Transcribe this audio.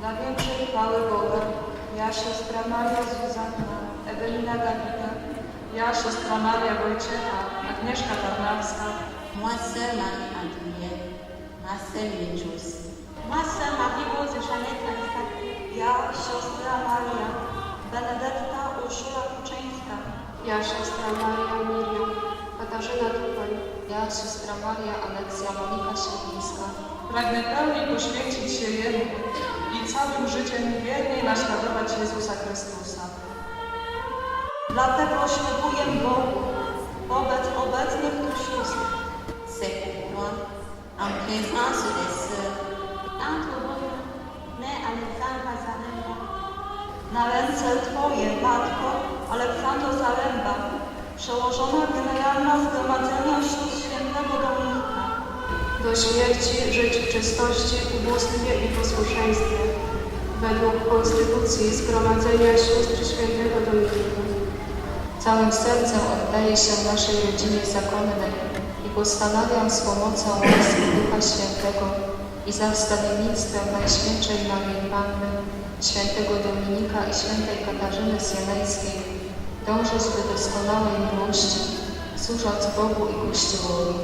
Dla większej chwały Boga, ja siostra Maria Zuzanna, Ewelina Gawina, ja siostra Maria Wojciecha, Agnieszka Tarnawska, Moi sœur Marie-Adrienne, ma sœur Léjos, Moi, sœur Marie-Rose Anastasia, ja siostra Maria, Benedetta Urszula Kuczyńska, Ja siostra Maria Miriam, Katarzyna ja siostra Maria Aleksja Monika Siedlińska. pragnę pełni poświęcić się Jemu i całym życiem wiernie naśladować Jezusa Chrystusa. Dlatego ślubuję Bogu wobec obecnych tu sióstr, pourquoi, en présence des sœurs, entre mère Alexandra Zaremba, Na ręce Twoje, Matko Aleksandro Zaremba, przełożona generalna Zgromadzenia Do śmierci żyć w czystości, ubóstwie i posłuszeństwie, według Konstytucji Zgromadzenia Sióstr Świętego Dominika. Całym sercem oddaję się naszej rodzinie zakonnej i postanawiam z pomocą łaski Ducha Świętego i za wstawiennictwem Najświętszej Maryi Panny, Świętego Dominika i Świętej Katarzyny Sienejskiej dążyć do doskonałej miłości, służąc Bogu i Kościołowi.